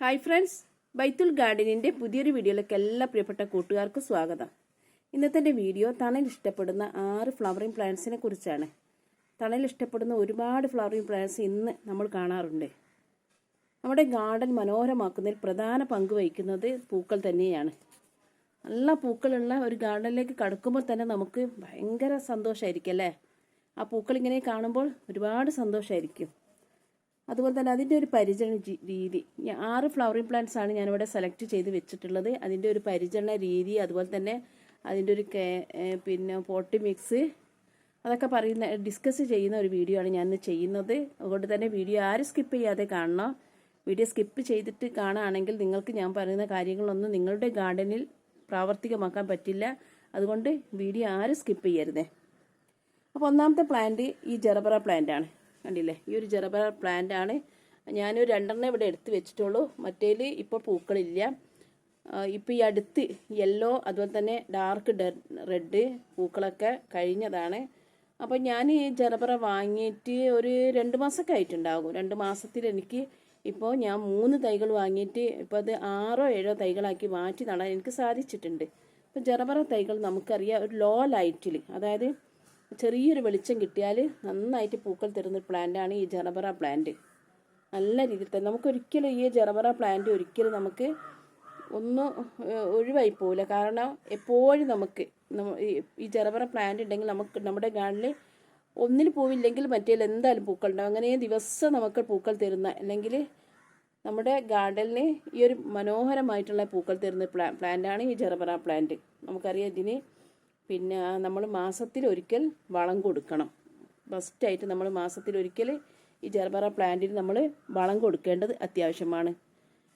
Hi friends ബൈത്തുൽ ഗാർഡനിന്റെ പുതിയൊരു വീഡിയോയിലേക്ക് എല്ലാ പ്രിയപ്പെട്ട കൂട്ടുകാർക്കും സ്വാഗതം. ഇന്നത്തെ എന്റെ വീഡിയോ തണൽ ഇഷ്ടപ്പെടുന്ന ആറ് ഫ്ലവറിംഗ് പ്ലാന്റ്സിനെ കുറിച്ചാണ്. തണൽ ഇഷ്ടപ്പെടുന്ന ഒരുപാട് ഫ്ലവറിംഗ് പ്ലാന്റ്സ് ഇന്ന് നമ്മൾ കാണാറുണ്ട്. നമ്മുടെ ഗാർഡൻ മനോഹരമാക്കുന്നതിൽ പ്രധാന പങ്ക് വഹിക്കുന്നത് പൂക്കൾ തന്നെയാണ്. നല്ല പൂക്കളുള്ള ഒരു ഗാർഡനിലേക്ക് കടക്കുമ്പോൾ തന്നെ നമുക്ക് ഭയങ്കര സന്തോഷമായിരിക്കും അല്ലേ? ആ പൂക്കൾ ഇങ്ങനെ കാണുമ്പോൾ ഒരുപാട് സന്തോഷമായിരിക്കും അതുപോലെ തന്നെ അതിന്റെ ഒരു പരിചരണ രീതി. ആറ് ഫ്ലവറിംഗ് പ്ലാന്റ്സ് ആണ് ഞാനിവിടെ സെലക്ട് ചെയ്ത് വെച്ചിട്ടുള്ളത്. അതിന്റെ ഒരു പരിചരണ രീതി അതുപോലെ തന്നെ അതിന്റെ ഒരു പിന്നെ പോട്ടി മിക്സ് അതൊക്കെ പറയുന്ന ഡിസ്കസ് ചെയ്യുന്ന ഒരു വീഡിയോ ആണ് ഞാൻ ചെയ്യുന്നത്. അതുകൊണ്ട് തന്നെ വീഡിയോ ആരും സ്കിപ്പ് ചെയ്യാതെ കാണണം. വീഡിയോ സ്കിപ്പ് ചെയ്തിട്ട് കാണുകയാണെങ്കിൽ നിങ്ങൾക്ക് ഞാൻ പറയുന്ന കാര്യങ്ങളൊന്നും നിങ്ങളുടെ ഗാർഡനിൽ പ്രാവർത്തികമാക്കാൻ പറ്റില്ല. അതുകൊണ്ട് വീഡിയോ ആരും സ്കിപ്പ് ചെയ്യരുതേ. അപ്പോൾ ഒന്നാമത്തെ പ്ലാന്റ് ഈ ജെറബറ പ്ലാന്റ് ആണ്. കണ്ടില്ലേ? ഈ ഒരു ജെറബറ പ്ലാന്റ് ആണ്. ഞാനൊരു രണ്ടെണ്ണം ഇവിടെ എടുത്ത് വെച്ചിട്ടുള്ളൂ. മറ്റേൽ ഇപ്പോൾ പൂക്കളില്ല. ഇപ്പോൾ ഈ അടുത്ത് യെല്ലോ അതുപോലെ തന്നെ ഡാർക്ക് റെഡ് പൂക്കളൊക്കെ കഴിഞ്ഞതാണ്. അപ്പോൾ ഞാൻ ഈ ജെറബറ വാങ്ങിയിട്ട് ഒരു രണ്ട് മാസമൊക്കെ ആയിട്ടുണ്ടാകും. രണ്ട് മാസത്തിൽ എനിക്ക് ഇപ്പോൾ ഞാൻ മൂന്ന് തൈകൾ വാങ്ങിയിട്ട് ഇപ്പോൾ അത് ആറോ ഏഴോ തൈകളാക്കി മാറ്റി നടാൻ എനിക്ക് സാധിച്ചിട്ടുണ്ട്. അപ്പോൾ ജെറബറ തൈകൾ നമുക്കറിയാം ഒരു ലോ. ലൈറ്റിൽ അതായത് ചെറിയൊരു വെളിച്ചം കിട്ടിയാൽ നന്നായിട്ട് പൂക്കൾ തരുന്ന പ്ലാന്റാണ് ഈ ജറബറ പ്ലാന്റ്. നല്ല രീതിയിൽ തന്നെ നമുക്കൊരിക്കലും ഈ ജറബറ പ്ലാന്റ് ഒരിക്കലും നമുക്ക് ഒന്നും ഒഴിവായി പോവില്ല. കാരണം എപ്പോഴും നമുക്ക് ഈ- ജറബറ പ്ലാന്റ് ഉണ്ടെങ്കിൽ നമുക്ക് നമ്മുടെ ഗാർഡനിൽ ഒന്നിന് പൂവില്ലെങ്കിൽ മറ്റേ എന്തായാലും പൂക്കൾ ഉണ്ടാവും. അങ്ങനെ ദിവസം നമുക്ക് പൂക്കൾ തരുന്ന അല്ലെങ്കിൽ നമ്മുടെ ഗാർഡനിൽ ഈ ഒരു മനോഹരമായിട്ടുള്ള പൂക്കൾ തരുന്ന പ്ലാ പ്ലാന്റാണ് ഈ ജറബറ പ്ലാന്റ്. നമുക്കറിയാം ഇതിന് പിന്നെ നമ്മൾ മാസത്തിലൊരിക്കൽ വളം കൊടുക്കണം. ഫസ്റ്റായിട്ട് നമ്മൾ മാസത്തിലൊരിക്കൽ ഈ ജെർബറ പ്ലാന്റിന് നമ്മൾ വളം കൊടുക്കേണ്ടത് അത്യാവശ്യമാണ്.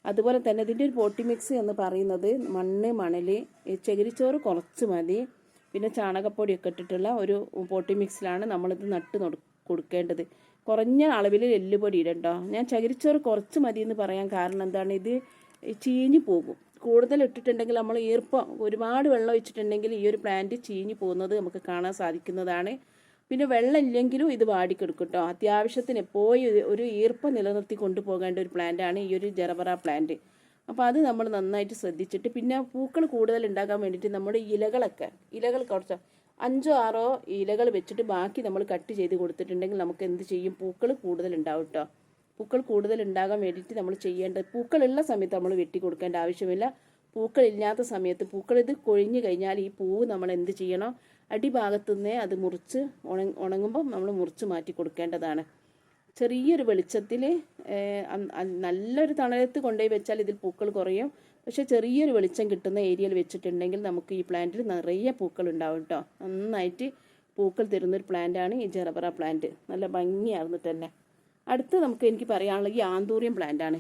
അതുപോലെ തന്നെ ഇതിന്റെ ഒരു പോട്ടി മിക്സ് എന്ന് പറയുന്നത് മണ്ണ് മണൽ ചകിരിച്ചോറ് കുറച്ച് മതി. പിന്നെ ചാണകപ്പൊടിയൊക്കെ ഇട്ടിട്ടുള്ള ഒരു പോട്ടി മിക്സിലാണ് നമ്മളിത് നട്ട് നൊടു കൊടുക്കേണ്ടത്. കുറഞ്ഞ അളവിൽ എല്ലുപൊടി ഇടണ്ടോ. ഞാൻ ചകിരിച്ചോറ് കുറച്ച് മതി എന്ന് പറയാൻ കാരണം എന്താണ്? ഇത് ചീഞ്ഞു പോകും. കൂടുതൽ ഇട്ടിട്ടുണ്ടെങ്കിൽ നമ്മൾ ഈർപ്പം ഒരുപാട് വെള്ളം ഒഴിച്ചിട്ടുണ്ടെങ്കിൽ ഈ ഒരു പ്ലാന്റ് ചീഞ്ഞു പോകുന്നത് നമുക്ക് കാണാൻ സാധിക്കുന്നതാണ്. പിന്നെ വെള്ളം ഇല്ലെങ്കിലും ഇത് വാടിക്കെടുക്കും കേട്ടോ അത്യാവശ്യത്തിന് പോയി ഒരു ഈർപ്പം നിലനിർത്തി കൊണ്ടുപോകേണ്ട ഒരു പ്ലാന്റാണ് ഈ ഒരു ജറവറ പ്ലാന്റ് അപ്പോൾ അത് നമ്മൾ നന്നായിട്ട് ശ്രദ്ധിച്ചിട്ട് പിന്നെ പൂക്കൾ കൂടുതൽ ഉണ്ടാക്കാൻ വേണ്ടിയിട്ട് നമ്മുടെ ഇലകളൊക്കെ ഇലകൾ കുറച്ച് അഞ്ചോ ആറോ ഇലകൾ വെച്ചിട്ട് ബാക്കി നമ്മൾ കട്ട് ചെയ്ത് കൊടുത്തിട്ടുണ്ടെങ്കിൽ നമുക്ക് എന്ത് ചെയ്യും? പൂക്കൾ കൂടുതൽ ഉണ്ടാവും കേട്ടോ പൂക്കൾ കൂടുതൽ ഉണ്ടാകാൻ വേണ്ടിയിട്ട് നമ്മൾ ചെയ്യേണ്ടത് പൂക്കളുള്ള സമയത്ത് നമ്മൾ വെട്ടി കൊടുക്കേണ്ട ആവശ്യമില്ല. പൂക്കൾ ഇല്ലാത്ത സമയത്ത് പൂക്കൾ ഇത് കൊഴിഞ്ഞു കഴിഞ്ഞാൽ ഈ പൂവ് നമ്മൾ എന്ത് ചെയ്യണം? അടിഭാഗത്തു നിന്നേ അത് മുറിച്ച് ഉണങ്ങ ഉണങ്ങുമ്പോൾ നമ്മൾ മുറിച്ച് മാറ്റി കൊടുക്കേണ്ടതാണ്. ചെറിയൊരു വെളിച്ചത്തിൽ നല്ലൊരു തണലത്ത് കൊണ്ടുപോയി വെച്ചാൽ ഇതിൽ പൂക്കൾ കുറയും. പക്ഷേ ചെറിയൊരു വെളിച്ചം കിട്ടുന്ന ഏരിയയിൽ വെച്ചിട്ടുണ്ടെങ്കിൽ നമുക്ക് ഈ പ്ലാന്റിൽ നിറയെ പൂക്കൾ ഉണ്ടാവും കേട്ടോ നന്നായിട്ട് പൂക്കൾ തരുന്നൊരു പ്ലാന്റാണ് ഈ ജെറബറ പ്ലാന്റ് നല്ല ഭംഗിയായിരുന്നു തന്നെ. അടുത്ത് നമുക്ക് എനിക്ക് പറയാനുള്ളത് ഈ ആന്തൂറിയം പ്ലാന്റ് ആണ്.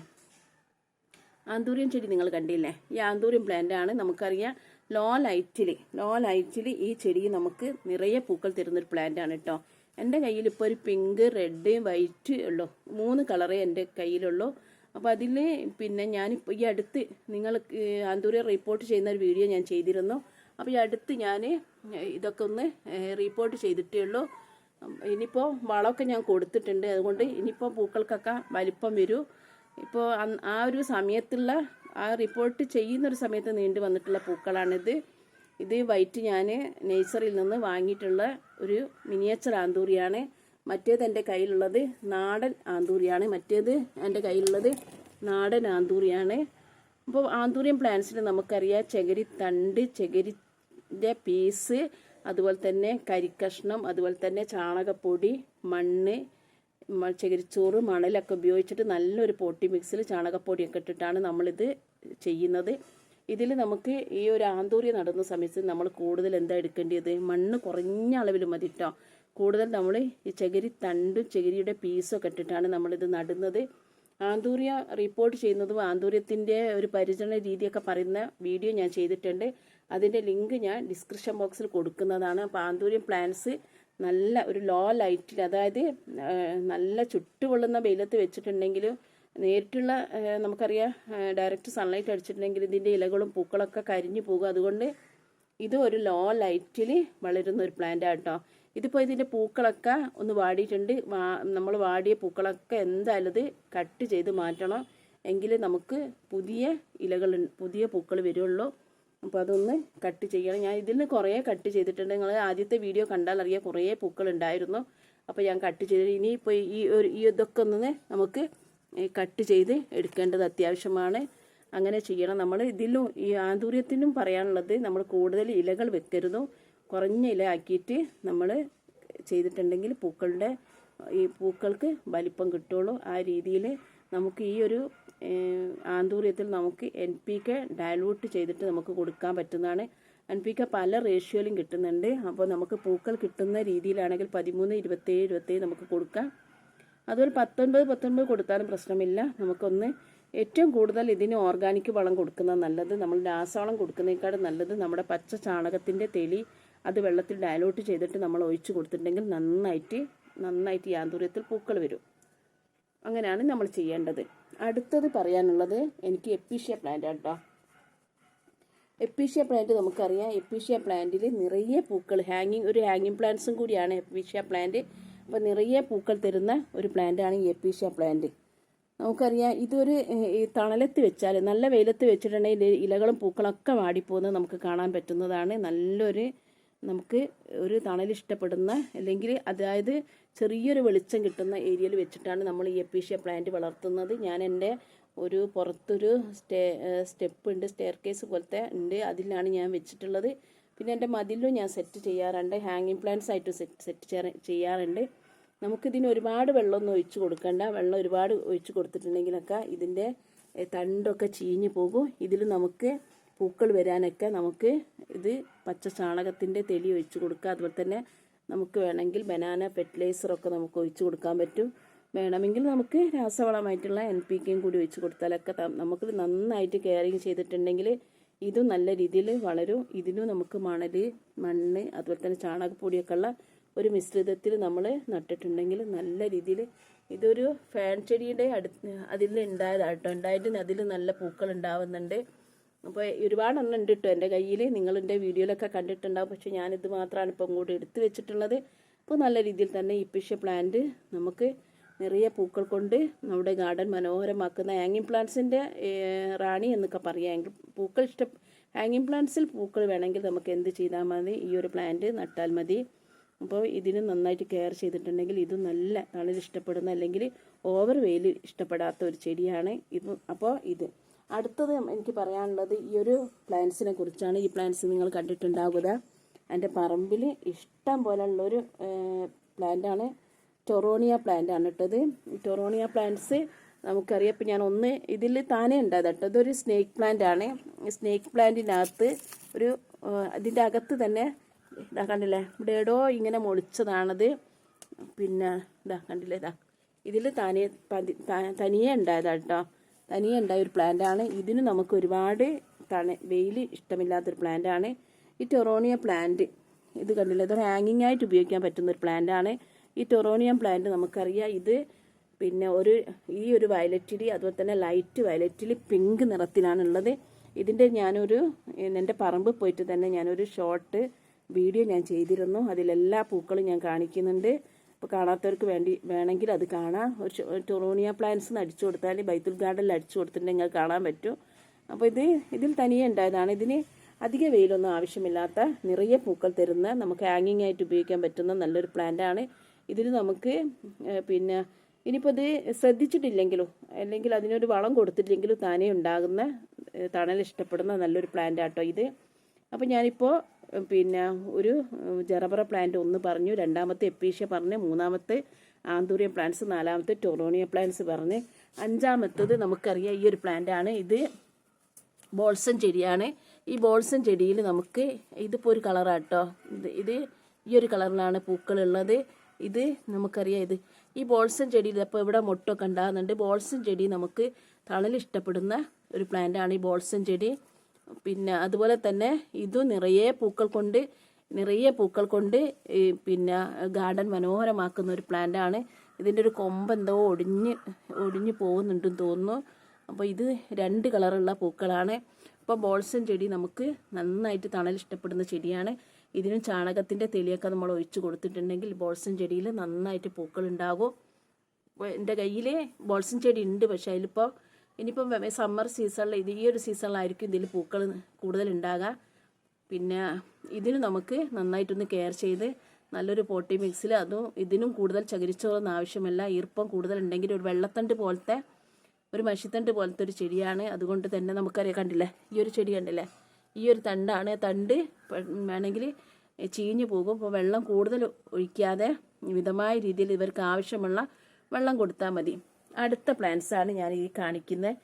ആന്തൂറിയം ചെടി നിങ്ങൾ കണ്ടില്ലേ? ഈ ആന്തൂറിയം പ്ലാന്റ് ആണ്. നമുക്കറിയാം ലോ ലൈറ്റിൽ ലോ ലൈറ്റിൽ ഈ ചെടി നമുക്ക് നിറയെ പൂക്കൾ തരുന്നൊരു പ്ലാന്റ് ആണ് കേട്ടോ എന്റെ കയ്യിൽ ഇപ്പോൾ ഒരു പിങ്ക് റെഡ് വൈറ്റ് ഉള്ളൂ. മൂന്ന് കളറേ എന്റെ കയ്യിലുള്ളൂ. അപ്പോൾ അതിൽ പിന്നെ ഞാനിപ്പോൾ ഈ അടുത്ത് നിങ്ങൾ ആന്തൂറിയം റിപ്പോർട്ട് ചെയ്യുന്ന ഒരു വീഡിയോ ഞാൻ ചെയ്തിരുന്നു. അപ്പോൾ ഈ അടുത്ത് ഞാൻ ഇതൊക്കെ ഒന്ന് റിപ്പോർട്ട് ചെയ്തിട്ടേ ഉള്ളൂ. ഇനിയിപ്പോൾ വളമൊക്കെ ഞാൻ കൊടുത്തിട്ടുണ്ട്. അതുകൊണ്ട് ഇനിയിപ്പോൾ പൂക്കൾക്കൊക്കെ വലിപ്പം വരൂ. ഇപ്പോൾ ആ ഒരു സമയത്തുള്ള ആ റിപ്പോർട്ട് ചെയ്യുന്നൊരു സമയത്ത് നീണ്ടു വന്നിട്ടുള്ള പൂക്കളാണിത്. ഇത് വൈറ്റ് ഞാൻ നേഴ്സറിയിൽ നിന്ന് വാങ്ങിയിട്ടുള്ള ഒരു മിനിയേച്ചർ ആന്തൂറിയാണ്. മറ്റേത് എന്റെ കയ്യിലുള്ളത് നാടൻ ആന്തൂറിയാണ്. മറ്റേത് എന്റെ കയ്യിലുള്ളത് നാടൻ ആന്തൂറിയാണ്. അപ്പോൾ ആന്തൂറിയം പ്ലാന്റ്സിന് നമുക്കറിയാം ചകിരി തണ്ട് ചകിരിന്റെ പീസ് അതുപോലെ തന്നെ കരിക്കഷ്ണം അതുപോലെ തന്നെ ചാണകപ്പൊടി മണ്ണ് ചകിരിച്ചോറ് മണലൊക്കെ ഉപയോഗിച്ചിട്ട് നല്ലൊരു പൊട്ടി മിക്സിൽ ചാണകപ്പൊടിയൊക്കെ ഇട്ടിട്ടാണ് നമ്മളിത് ചെയ്യുന്നത്. ഇതിൽ നമുക്ക് ഈ ഒരു ആന്തൂരി നടുന്ന സമയത്ത് നമ്മൾ കൂടുതൽ എന്താ എടുക്കേണ്ടത്? മണ്ണ് കുറഞ്ഞ അളവിൽ മതി കേട്ടോ കൂടുതൽ നമ്മൾ ഈ ചകിരി തണ്ടും ചകിരിയുടെ പീസും ഒക്കെ ഇട്ടിട്ടാണ് നമ്മളിത് നടുന്നത്. ആന്തൂര്യ റിപ്പോർട്ട് ചെയ്യുന്നതും ആന്തൂര്യത്തിന്റെ ഒരു പരിചരണ രീതിയൊക്കെ പറയുന്ന വീഡിയോ ഞാൻ ചെയ്തിട്ടുണ്ട്. അതിന്റെ ലിങ്ക് ഞാൻ ഡിസ്ക്രിപ്ഷൻ ബോക്സിൽ കൊടുക്കുന്നതാണ്. അപ്പോൾ പ്ലാന്റ്സ് നല്ല ഒരു ലോ ലൈറ്റിൽ അതായത് നല്ല ചുട്ടുപൊള്ളുന്ന വെയിലത്ത് വെച്ചിട്ടുണ്ടെങ്കിൽ നേരിട്ടുള്ള നമുക്കറിയാം ഡയറക്റ്റ് സൺലൈറ്റ് അടിച്ചിട്ടുണ്ടെങ്കിൽ ഇതിന്റെ ഇലകളും പൂക്കളൊക്കെ കരിഞ്ഞു പോകും. അതുകൊണ്ട് ഇത് ഒരു ലോ ലൈറ്റിൽ വളരുന്ന ഒരു പ്ലാന്റ് ആട്ടോ ഇതിപ്പോൾ ഇതിന്റെ പൂക്കളൊക്കെ ഒന്ന് വാടിയിട്ടുണ്ട്. നമ്മൾ വാടിയ പൂക്കളൊക്കെ എന്തായാലും കട്ട് ചെയ്ത് മാറ്റണം. എങ്കിൽ നമുക്ക് പുതിയ ഇലകൾ പുതിയ പൂക്കൾ വരുള്ളൂ. അപ്പോൾ അതൊന്ന് കട്ട് ചെയ്യണം. ഞാൻ ഇതിൽ നിന്ന് കുറേ കട്ട് ചെയ്തിട്ടുണ്ട്. നിങ്ങൾ ആദ്യത്തെ വീഡിയോ കണ്ടാൽ അറിയാം കുറേ പൂക്കൾ ഉണ്ടായിരുന്നു. അപ്പോൾ ഞാൻ കട്ട് ചെയ്ത് ഇനിയിപ്പോൾ ഈ ഒരു ഈ ഇതൊക്കെ ഒന്ന് നമുക്ക് കട്ട് ചെയ്ത് എടുക്കേണ്ടത് അത്യാവശ്യമാണ്. അങ്ങനെ ചെയ്യണം. നമ്മൾ ഇതിലും ഈ ആന്തൂര്യത്തിനും പറയാനുള്ളത് നമ്മൾ കൂടുതൽ ഇലകൾ വെക്കരുത്. കുറഞ്ഞ ഇല ആക്കിയിട്ട് നമ്മൾ ചെയ്തിട്ടുണ്ടെങ്കിൽ പൂക്കളുടെ ഈ പൂക്കൾക്ക് വലിപ്പം കിട്ടുള്ളൂ. ആ രീതിയിൽ നമുക്ക് ഈ ഒരു ആന്തൂര്യത്തിൽ നമുക്ക് എൻ പി കെ ഡയലൂട്ട് ചെയ്തിട്ട് നമുക്ക് കൊടുക്കാൻ പറ്റുന്നതാണ്. എൻ പി കെ പല റേഷ്യോയിലും കിട്ടുന്നുണ്ട്. അപ്പോൾ നമുക്ക് പൂക്കൾ കിട്ടുന്ന രീതിയിലാണെങ്കിൽ പതിമൂന്ന് ഇരുപത്തേഴ് ഇരുപത്തേഴ് നമുക്ക് കൊടുക്കാം. അതുപോലെ പത്തൊൻപത് പത്തൊൻപത് കൊടുത്താലും പ്രശ്നമില്ല. നമുക്കൊന്ന് ഏറ്റവും കൂടുതൽ ഇതിന് ഓർഗാനിക് വളം കൊടുക്കുന്നത് നല്ലത്. നമ്മൾ രാസവളം കൊടുക്കുന്നതിനേക്കാളും നല്ലത് നമ്മുടെ പച്ച ചാണകത്തിന്റെ തെളി അത് വെള്ളത്തിൽ ഡയലൂട്ട് ചെയ്തിട്ട് നമ്മൾ ഒഴിച്ചു കൊടുത്തിട്ടുണ്ടെങ്കിൽ നന്നായിട്ട് നന്നായിട്ട് യാന്തൂര്യത്തിൽ പൂക്കൾ വരും. അങ്ങനെയാണ് നമ്മൾ ചെയ്യേണ്ടത്. അടുത്തത് പറയാനുള്ളത് എനിക്ക് എപ്പീഷ്യ പ്ലാന്റ് കേട്ടോ എപ്പീഷ്യ പ്ലാന്റ് നമുക്കറിയാം. എപ്പീഷ്യ പ്ലാന്റിൽ നിറയെ പൂക്കൾ ഹാങ്ങിങ് ഒരു ഹാങ്ങിങ് പ്ലാന്റ്സും കൂടിയാണ് എപ്പീഷ്യ പ്ലാന്റ് അപ്പോൾ നിറയെ പൂക്കൾ തരുന്ന ഒരു പ്ലാന്റാണ് ഈ എപ്പീഷ്യ പ്ലാന്റ് നമുക്കറിയാം ഇതൊരു തണലത്ത് വെച്ചാൽ നല്ല വെയിലത്ത് വെച്ചിട്ടുണ്ടെങ്കിൽ ഇലകളും പൂക്കളൊക്കെ വാടിപ്പോകുന്നത് നമുക്ക് കാണാൻ പറ്റുന്നതാണ്. നല്ലൊരു നമുക്ക് ഒരു തണൽ ഇഷ്ടപ്പെടുന്ന അല്ലെങ്കിൽ അതായത് ചെറിയൊരു വെളിച്ചം കിട്ടുന്ന ഏരിയയിൽ വെച്ചിട്ടാണ് നമ്മൾ ഈ എപ്പീഷ്യ പ്ലാന്റ് വളർത്തുന്നത്. ഞാൻ എന്റെ ഒരു പുറത്തൊരു സ്റ്റേ സ്റ്റെപ്പ് ഉണ്ട് സ്റ്റെയർ കേസ് പോലത്തെ ഉണ്ട്. അതിലാണ് ഞാൻ വെച്ചിട്ടുള്ളത്. പിന്നെ എന്റെ മതിലും ഞാൻ സെറ്റ് ചെയ്യാറുണ്ട്. ഹാങ്ങിങ് പ്ലാന്റ്സ് ആയിട്ട് സെറ്റ് സെറ്റ് ചെയ്യാറുണ്ട്. നമുക്കിതിന് ഒരുപാട് വെള്ളമൊന്നും ഒഴിച്ചു കൊടുക്കണ്ട. വെള്ളം ഒരുപാട് ഒഴിച്ച് കൊടുത്തിട്ടുണ്ടെങ്കിലൊക്കെ ഇതിന്റെ തണ്ടൊക്കെ ചീഞ്ഞു പോകും. ഇതിൽ നമുക്ക് പൂക്കൾ വരാനൊക്കെ നമുക്ക് ഇത് പച്ച ചാണകത്തിന്റെ തെളി ഒഴിച്ചു കൊടുക്കുക. അതുപോലെ തന്നെ നമുക്ക് വേണമെങ്കിൽ ബനാന ഫെർട്ടിലൈസറൊക്കെ നമുക്ക് ഒഴിച്ച് കൊടുക്കാൻ പറ്റും. വേണമെങ്കിൽ നമുക്ക് രാസവളമായിട്ടുള്ള എൻ പി കെയും കൂടി ഒഴിച്ച് കൊടുത്താലൊക്കെ നമുക്ക് നന്നായിട്ട് കെയറിങ് ചെയ്തിട്ടുണ്ടെങ്കിൽ ഇതും നല്ല രീതിയിൽ വളരും. ഇതിനും നമുക്ക് മണൽ മണ്ണ് അതുപോലെ തന്നെ ചാണകപ്പൊടിയൊക്കെ ഉള്ള ഒരു മിശ്രിതത്തിൽ നമ്മൾ നട്ടിട്ടുണ്ടെങ്കിൽ നല്ല രീതിയിൽ ഇതൊരു ഫാൻ ചെടിയുടെ അടുത്ത് അതിൽ ഉണ്ടായതാട്ടോ ഉണ്ടായിട്ട് അതിൽ നല്ല പൂക്കൾ ഉണ്ടാവുന്നുണ്ട്. അപ്പോൾ ഒരുപാട് എണ്ണം ഉണ്ട് കേട്ടോ എന്റെ കയ്യിൽ നിങ്ങൾ എന്റെ വീഡിയോയിലൊക്കെ കണ്ടിട്ടുണ്ടാവും. പക്ഷേ ഞാനിത് മാത്രമാണ് ഇപ്പം കൂടി എടുത്തു വെച്ചിട്ടുള്ളത്. അപ്പോൾ നല്ല രീതിയിൽ തന്നെ ഈ പിഷ്യ പ്ലാന്റ് നമുക്ക് നിറയെ പൂക്കൾ കൊണ്ട് നമ്മുടെ ഗാർഡൻ മനോഹരമാക്കുന്ന ഹാങ്ങിങ് പ്ലാന്റ്സിന്റെ റാണി എന്നൊക്കെ പറയാം. പൂക്കൾ ഇഷ്ടം ഹാങ്ങിങ് പ്ലാന്റ്സിൽ പൂക്കൾ വേണമെങ്കിൽ നമുക്ക് എന്ത് ചെയ്താൽ മതി? ഈ ഒരു പ്ലാന്റ് നട്ടാൽ മതി. അപ്പോൾ ഇതിന് നന്നായിട്ട് കെയർ ചെയ്തിട്ടുണ്ടെങ്കിൽ ഇത് നല്ല തണൽ ഇഷ്ടപ്പെടുന്ന അല്ലെങ്കിൽ ഓവർ വെയിൽ ഇഷ്ടപ്പെടാത്ത ഒരു ചെടിയാണ് ഇത്. അപ്പോൾ ഇത്. അടുത്തത് എനിക്ക് പറയാനുള്ളത് ഈ ഒരു പ്ലാന്റ്സിനെ കുറിച്ചാണ്. ഈ പ്ലാന്റ്സ് നിങ്ങൾ കണ്ടിട്ടുണ്ടാവുക എന്റെ പറമ്പിൽ ഇഷ്ടം പോലെയുള്ളൊരു പ്ലാന്റാണ് ടൊറോണിയ പ്ലാന്റ് ആണ് ഇട്ടത്. ടൊറോണിയ പ്ലാന്റ്സ് നമുക്കറിയാം. ഇപ്പം ഞാൻ ഒന്ന് ഇതിൽ താനേ ഉണ്ടായത് കേട്ടോ ഇതൊരു സ്നേക്ക് പ്ലാന്റ് ആണ്. സ്നേക്ക് പ്ലാന്റിനകത്ത് ഒരു അതിന്റെ അകത്ത് തന്നെ ഇതാ കണ്ടില്ലേ? ഇവിടെ എടോ ഇങ്ങനെ മുളിച്ചതാണത്. പിന്നെ ഇതാ കണ്ടില്ലേ? ഇതാ. ഇതിൽ താനേ തനിയെ ഉണ്ടായതാ കേട്ടോ തനിയെ ഉണ്ടായ ഒരു പ്ലാന്റ് ആണ് ഇതിന് നമുക്ക് ഒരുപാട് തണ വെയിൽ ഇഷ്ടമില്ലാത്തൊരു പ്ലാന്റ് ആണ് ഈ ടൊറോണിയ പ്ലാന്റ് ഇത് കണ്ടില്ല? ഇതൊരു ഹാങ്ങിങ് ആയിട്ട് ഉപയോഗിക്കാൻ പറ്റുന്ന ഒരു പ്ലാന്റ് ആണ് ഈ ടൊറോണിയം പ്ലാന്റ് നമുക്കറിയാം ഇത് പിന്നെ ഒരു ഈ ഒരു വയലറ്റിലി അതുപോലെ തന്നെ ലൈറ്റ് വയലറ്റിലി പിങ്ക് നിറത്തിലാണുള്ളത്. ഇതിന്റെ ഞാനൊരു എന്റെ പറമ്പ് പോയിട്ട് തന്നെ ഞാനൊരു ഷോർട്ട് വീഡിയോ ഞാൻ ചെയ്തിരുന്നു. അതിലെല്ലാ പൂക്കളും ഞാൻ കാണിക്കുന്നുണ്ട്. അപ്പോൾ കാണാത്തവർക്ക് വേണ്ടി വേണമെങ്കിൽ അത് കാണാം. ഒരു ടൊറോണിയ പ്ലാന്റ്സ് എന്ന് അടിച്ചു കൊടുത്താൽ ബൈത്തുൽ ഗാർഡനിൽ അടിച്ചു കൊടുത്തിട്ടുണ്ടെങ്കിൽ കാണാൻ പറ്റും. അപ്പോൾ ഇത് ഇതിൽ തനിയെ ഉണ്ടായതാണ്. ഇതിന് അധിക വെയിലൊന്നും ആവശ്യമില്ലാത്ത നിറയെ പൂക്കൾ തരുന്ന നമുക്ക് ഹാങ്ങിങ് ആയിട്ട് ഉപയോഗിക്കാൻ പറ്റുന്ന നല്ലൊരു പ്ലാന്റ് ആണ്. ഇതിൽ നമുക്ക് പിന്നെ ഇനിയിപ്പോൾ ഇത് ശ്രദ്ധിച്ചിട്ടില്ലെങ്കിലും അല്ലെങ്കിൽ അതിനൊരു വളം കൊടുത്തിട്ടില്ലെങ്കിലും താനേ ഉണ്ടാകുന്ന തണൽ ഇഷ്ടപ്പെടുന്ന നല്ലൊരു പ്ലാന്റ് ആട്ടോ ഇത്. അപ്പോൾ ഞാനിപ്പോൾ പിന്നെ ഒരു ജറബറ പ്ലാന്റ് ഒന്ന് പറഞ്ഞു രണ്ടാമത്തെ എപ്പീഷ്യ പറഞ്ഞ് മൂന്നാമത്തെ ആന്തൂറിയ പ്ലാന്റ്സ് നാലാമത്തെ ടൊറോണിയ പ്ലാന്റ്സ് പറഞ്ഞ് അഞ്ചാമത്തത് നമുക്കറിയാം ഈ ഒരു പ്ലാന്റ് ആണ്. ഇത് ബോൾസൺ ചെടിയാണ്. ഈ ബോൾസൺ ചെടിയിൽ നമുക്ക് ഇതിപ്പോൾ ഒരു കളറാട്ടോ ഇത് ഇത് ഈ ഒരു കളറിലാണ് പൂക്കളുള്ളത് ഇത് നമുക്കറിയാം ഇത്. ഈ ബോൾസൺ ചെടിയിൽ ഇപ്പോൾ ഇവിടെ മൊട്ടൊക്കെ ഉണ്ടാകുന്നുണ്ട്. ബോൾസൺ ചെടി നമുക്ക് തണലിഷ്ടപ്പെടുന്ന ഒരു പ്ലാന്റാണ് ഈ ബോൾസൺ ചെടി. പിന്നെ അതുപോലെ തന്നെ ഇത് നിറയെ പൂക്കൾ കൊണ്ട് നിറയെ പൂക്കൾ കൊണ്ട് പിന്നെ ഗാർഡൻ മനോഹരമാക്കുന്ന ഒരു പ്ലാന്റ് ആണ്. ഇതിന്റെ ഒരു കൊമ്പ് എന്തോ ഒടിഞ്ഞ് ഒടിഞ്ഞ് പോകുന്നുണ്ടെന്ന് തോന്നുന്നു. അപ്പോൾ ഇത് രണ്ട് കളറുള്ള പൂക്കളാണ്. അപ്പോൾ ബോൾസൺ ചെടി നമുക്ക് നന്നായിട്ട് തണൽ ഇഷ്ടപ്പെടുന്ന ചെടിയാണ്. ഇതിനും ചാണകത്തിന്റെ തെളിയൊക്കെ നമ്മൾ ഒഴിച്ചു കൊടുത്തിട്ടുണ്ടെങ്കിൽ ബോൾസൺ ചെടിയിൽ നന്നായിട്ട് പൂക്കൾ ഉണ്ടാകും. എന്റെ കയ്യിൽ ബോൾസൺ ചെടി ഉണ്ട് പക്ഷേ അതിലിപ്പോൾ ഇനിയിപ്പം സമ്മർ സീസണിൽ ഇത് ഈ ഒരു സീസണിലായിരിക്കും ഇതിൽ പൂക്കൾ കൂടുതൽ ഉണ്ടാകുക പിന്നെ ഇതിന് നമുക്ക് നന്നായിട്ടൊന്ന് കെയർ ചെയ്ത് നല്ലൊരു പോട്ടി മിക്സിൽ അതും ഇതിനും കൂടുതൽ ചകിരിച്ചോറൊന്നും ആവശ്യമില്ല. ഈർപ്പം കൂടുതൽ ഉണ്ടെങ്കിൽ ഒരു വെള്ളത്തണ്ട് പോലത്തെ ഒരു മഷിത്തണ്ട് പോലത്തെ ഒരു ചെടിയാണ്. അതുകൊണ്ട് തന്നെ നമുക്കറിയാം കണ്ടില്ലേ? ഈ ഒരു ചെടി കണ്ടില്ലേ? ഈ ഒരു തണ്ടാണ് തണ്ട് വേണമെങ്കിൽ ചീഞ്ഞു പോകും. അപ്പോൾ വെള്ളം കൂടുതൽ ഒഴിക്കാതെ മിതമായ രീതിയിൽ ഇവർക്ക് ആവശ്യമുള്ള വെള്ളം കൊടുത്താൽ മതി. അടുത്ത പ്ലാന്റ്സ് ആണ് ഞാൻ ഈ കാണിക്കുന്നത്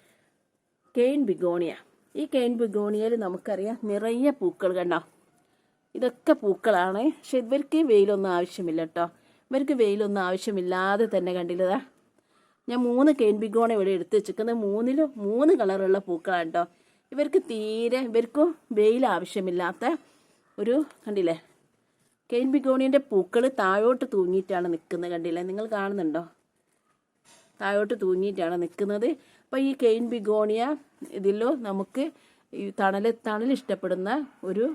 കെയിൻ ബിഗോണിയ ഈ കെയിൻ ബിഗോണിയയിൽ നമുക്കറിയാം നിറയെ പൂക്കൾ കണ്ടോ? ഇതൊക്കെ പൂക്കളാണ്. പക്ഷെ ഇവർക്ക് വെയിലൊന്നും ആവശ്യമില്ല കേട്ടോ. ഇവർക്ക് വെയിലൊന്നും ആവശ്യമില്ലാതെ തന്നെ കണ്ടില്ലതാ. ഞാൻ മൂന്ന് കെയിൻ ബിഗോണ ഇവിടെ എടുത്ത് വെച്ചിരിക്കുന്നത് മൂന്നിലും മൂന്ന് കളറുള്ള പൂക്കളാണ് കേട്ടോ. ഇവർക്ക് തീരെ ഇവർക്കും വെയിൽ ആവശ്യമില്ലാത്ത ഒരു കണ്ടില്ലേ? കെയിൻ ബിഗോണിയന്റെ പൂക്കൾ താഴോട്ട് തൂങ്ങിയിട്ടാണ് നിൽക്കുന്നത് കണ്ടില്ലേ? നിങ്ങൾ കാണുന്നുണ്ടോ? താഴോട്ട് തൂങ്ങിയിട്ടാണ് നിൽക്കുന്നത്. അപ്പോൾ ഈ കെയിൻ ബിഗോണിയ ഇതിലോ നമുക്ക് ഈ തണൽ തണൽ ഇഷ്ടപ്പെടുന്ന ഒരു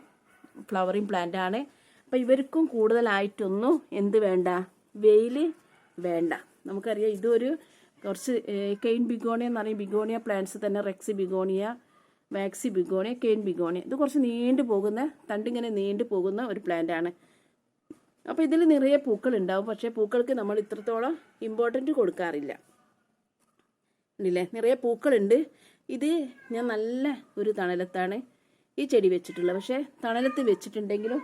ഫ്ലവറിങ് പ്ലാന്റ് ആണ്. അപ്പോൾ ഇവർക്കും കൂടുതലായിട്ടൊന്നും എന്ത് വേണ്ട? വെയിൽ വേണ്ട. നമുക്കറിയാം ഇതൊരു കുറച്ച് കെയിൻ ബിഗോണിയ എന്ന് പറയും ബിഗോണിയ പ്ലാന്റ്സ് തന്നെ rexy begonia maxi begonia cane begonia. ഇത് കുറച്ച് നീണ്ടു പോകുന്ന തണ്ടിങ്ങനെ നീണ്ടു പോകുന്ന ഒരു പ്ലാന്റ് ആണ്. അപ്പോൾ ഇതിൽ നിറയെ പൂക്കൾ ഉണ്ടാവും. പക്ഷേ പൂക്കൾക്ക് നമ്മൾ ഇത്രത്തോളം ഇമ്പോർട്ടന്റ് കൊടുക്കാറില്ല. ഉണ്ടല്ലേ നിറയെ പൂക്കളുണ്ട്. ഇത് ഞാൻ നല്ല ഒരു തണലത്താണ് ഈ ചെടി വെച്ചിട്ടുള്ളത്. പക്ഷേ തണലത്ത് വെച്ചിട്ടുണ്ടെങ്കിലും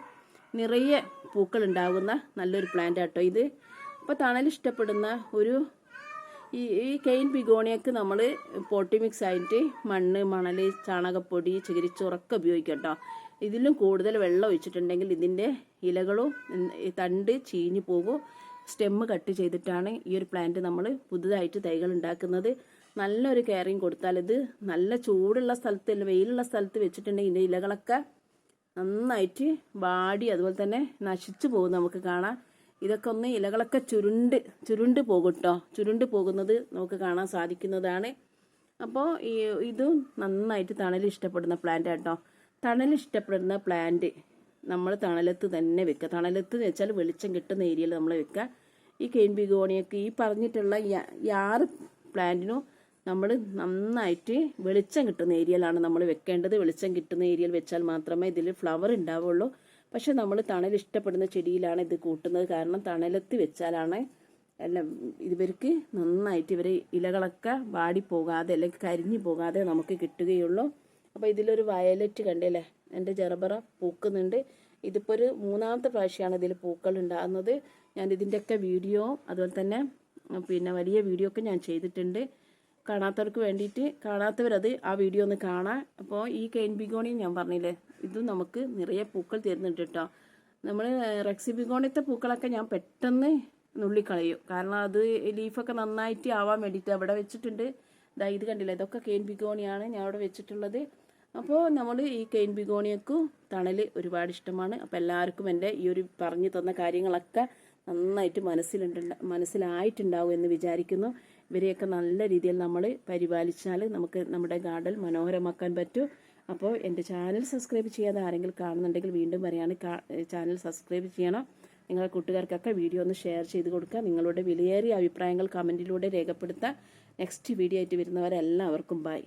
നിറയെ പൂക്കൾ ഉണ്ടാകുന്ന നല്ലൊരു പ്ലാന്റ് ആട്ടോ ഇത്. അപ്പോൾ തണൽ ഇഷ്ടപ്പെടുന്ന ഒരു ഈ ഈ കെയിൻ ബിഗോണിയക്ക് നമ്മൾ പോട്ടി മിക്സ് ആയിട്ട് മണ്ണ് മണൽ ചാണകപ്പൊടി ചകിരിച്ചോറൊക്കെ ഉപയോഗിക്കാം കേട്ടോ ഇതിലും കൂടുതൽ വെള്ളം ഒഴിച്ചിട്ടുണ്ടെങ്കിൽ ഇതിന്റെ ഇലകളും തണ്ട് ചീഞ്ഞു പോകും. സ്റ്റെമ്മ് കട്ട് ചെയ്തിട്ടാണ് ഈ ഒരു പ്ലാന്റ് നമ്മൾ പുതുതായിട്ട് തൈകൾ ഉണ്ടാക്കുന്നത്. നല്ലൊരു കെയറിങ് കൊടുത്താൽ ഇത് നല്ല ചൂടുള്ള സ്ഥലത്ത് വെയിലുള്ള സ്ഥലത്ത് വെച്ചിട്ടുണ്ടെങ്കിൽ ഇതിന്റെ ഇലകളൊക്കെ നന്നായിട്ട് വാടി അതുപോലെ തന്നെ നശിച്ചു പോകും നമുക്ക് കാണാം ഇതൊക്കെ ഒന്ന് ഇലകളൊക്കെ ചുരുണ്ട് ചുരുണ്ട് പോകും ചുരുണ്ട് പോകുന്നത് നമുക്ക് കാണാൻ സാധിക്കുന്നതാണ്. അപ്പോൾ ഈ ഇതും നന്നായിട്ട് തണൽ ഇഷ്ടപ്പെടുന്ന പ്ലാന്റ് കേട്ടോ തണൽ ഇഷ്ടപ്പെടുന്ന പ്ലാന്റ് നമ്മൾ തണലത്ത് തന്നെ വെക്കുക. തണലത്ത് എന്ന് വെച്ചാൽ വെളിച്ചം കിട്ടുന്ന ഏരിയയിൽ നമ്മൾ വെക്കുക. ഈ കെയിൻ ബിഗോണിയൊക്കെ ഈ പറഞ്ഞിട്ടുള്ള ആറ് പ്ലാന്റിനും നമ്മൾ നന്നായിട്ട് വെളിച്ചം കിട്ടുന്ന ഏരിയയിലാണ് നമ്മൾ വെക്കേണ്ടത്. വെളിച്ചം കിട്ടുന്ന ഏരിയയിൽ വെച്ചാൽ മാത്രമേ ഇതിൽ ഫ്ലവർ ഉണ്ടാവുള്ളൂ. പക്ഷെ നമ്മൾ തണൽ ഇഷ്ടപ്പെടുന്ന ചെടിയിലാണ് ഇത് കൂട്ടുന്നത്. കാരണം തണലത്ത് വെച്ചാലാണ് എല്ലാം ഇവർക്ക് നന്നായിട്ട് ഇവരെ ഇലകളൊക്കെ വാടി പോകാതെ അല്ലെങ്കിൽ കരിഞ്ഞു പോകാതെ നമുക്ക് കിട്ടുകയുള്ളൂ. അപ്പോൾ ഇതിലൊരു വയലറ്റ് കണ്ടില്ലേ? എന്റെ ചെറുപറ പൂക്കുന്നുണ്ട്. ഇതിപ്പോൾ ഒരു മൂന്നാമത്തെ പ്രാവശ്യമാണ് ഇതിൽ പൂക്കൾ ഉണ്ടാകുന്നത്. ഞാൻ ഇതിന്റെയൊക്കെ വീഡിയോ അതുപോലെ തന്നെ പിന്നെ വലിയ വീഡിയോ ഒക്കെ ഞാൻ ചെയ്തിട്ടുണ്ട്. കാണാത്തവർക്ക് വേണ്ടിയിട്ട് കാണാത്തവരത് ആ വീഡിയോ ഒന്ന് കാണാം അപ്പോൾ ഈ കെയിൻ ബിഗോണി ഞാൻ പറഞ്ഞില്ലേ ഇതും നമുക്ക് നിറയെ പൂക്കൾ തരുന്നുണ്ട് കേട്ടോ. നമ്മൾ റെക്സി ബിഗോണിയത്തെ പൂക്കളൊക്കെ ഞാൻ പെട്ടെന്ന് നുള്ളിക്കളയും. കാരണം അത് ലീഫൊക്കെ നന്നായിട്ട് ആവാൻ വേണ്ടിയിട്ട് അവിടെ വെച്ചിട്ടുണ്ട്. ഇതാ ഇത് കണ്ടില്ല ഇതൊക്കെ കെയിൻ ബിഗോണിയാണ് ഞാൻ അവിടെ വെച്ചിട്ടുള്ളത്. അപ്പോൾ നമ്മൾ ഈ കെയിൻ ബിഗോണിയക്കും തണൽ ഒരുപാട് ഇഷ്ടമാണ്. അപ്പോൾ എല്ലാവർക്കും എന്റെ ഈ ഒരു പറഞ്ഞു തന്ന കാര്യങ്ങളൊക്കെ നന്നായിട്ട് മനസ്സിലുണ്ട് മനസ്സിലായിട്ടുണ്ടാവും എന്ന് വിചാരിക്കുന്നു. ഇവരെയൊക്കെ നല്ല രീതിയിൽ നമ്മൾ പരിപാലിച്ചാൽ നമുക്ക് നമ്മുടെ ഗാർഡൻ മനോഹരമാക്കാൻ പറ്റും. അപ്പോൾ എന്റെ ചാനൽ സബ്സ്ക്രൈബ് ചെയ്യാതെ ആരെങ്കിലും കാണുന്നുണ്ടെങ്കിൽ വീണ്ടും പറയാണ് ചാനൽ സബ്സ്ക്രൈബ് ചെയ്യണം. നിങ്ങളുടെ കൂട്ടുകാർക്കൊക്കെ വീഡിയോ ഒന്ന് ഷെയർ ചെയ്ത് കൊടുക്കുക. നിങ്ങളുടെ വിലയേറിയ അഭിപ്രായങ്ങൾ കമന്റിലൂടെ രേഖപ്പെടുത്താം. നെക്സ്റ്റ് വീഡിയോ ആയിട്ട് വരുന്നവരെല്ലാവർക്കും ബൈ.